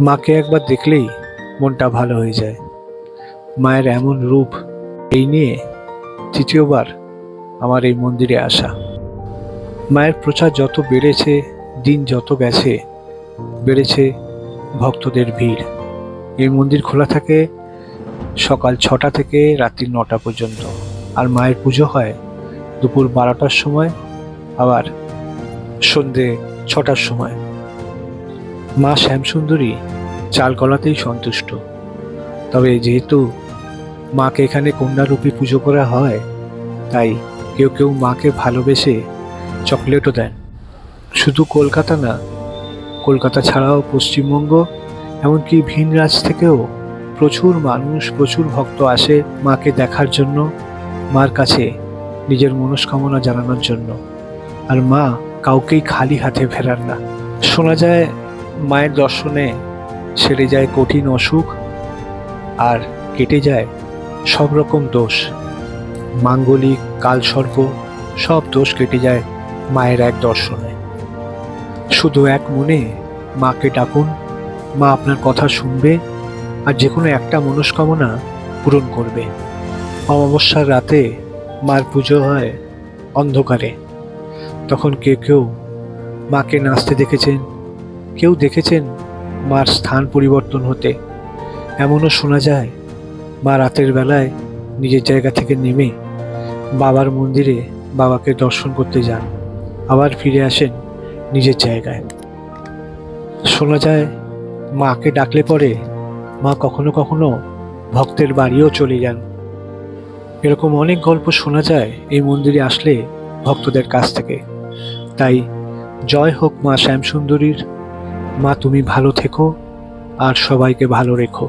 মাকে একবার দেখলেই মনটা ভালো হয়ে যায়। মায়ের এমন রূপ এই নিয়ে তৃতীয়বার আমার এই মন্দিরে আসা। মায়ের প্রচার যত বেড়েছে, দিন যত গেছে, বেড়েছে ভক্তদের ভিড়। এই মন্দির খোলা থাকে সকাল ছটা থেকে রাত্রি নটা পর্যন্ত। আর মায়ের পুজো হয় দুপুর বারোটার সময়, আবার সন্ধে ছটার সময়। মা শ্যামসুন্দরী চাল গলাতেই সন্তুষ্ট। তবে যেহেতু মাকে এখানে কন্যারূপী পুজো করা হয়, তাই কেউ কেউ মাকে ভালোবেসে চকলেটও দেন। শুধু কলকাতা না, কলকাতা ছাড়াও পশ্চিমবঙ্গ, এমনকি ভিন রাজ থেকেও প্রচুর মানুষ, প্রচুর ভক্ত আসে মাকে দেখার জন্য মার কাছে নিজের মনস্কামনা জানানোর জন্য। আর মা কাউকেই খালি হাতে ফেরান না। শোনা যায় মায়ের দর্শনে সেরে যায় কঠিন অসুখ আর কেটে যায় সব রকম দোষ। মাঙ্গলিক, কালসর্প, সব দোষ কেটে যায় মায়ের এক দর্শনে। শুধু এক মনে মাকে ডাকুন, মা আপনার কথা শুনবে আর যে কোনো একটা মনস্কামনা পূরণ করবে। অমাবস্যার রাতে মার পুজো হয় অন্ধকারে। তখন কেউ কেউ মাকে নাচতে দেখেছেন কেউ দেখেছেন মার স্থান পরিবর্তন হতে? এমনও শোনা যায়, মা রাতের বেলায় নিজের জায়গা থেকে নেমে বাবার মন্দিরে বাবাকে দর্শন করতে যান, আবার ফিরে আসেন নিজের জায়গায়। শোনা যায়, মাকে ডাকলে পরে মা কখনো কখনো ভক্তের বাড়িও চলে যান। এরকম অনেক গল্প শোনা যায় এই মন্দিরে আসলে ভক্তদের কাছ থেকে। তাই জয় হোক মা শ্যামসুন্দরীর মা তুমি ভালো থেকো আর সবাইকে ভালো রেখো।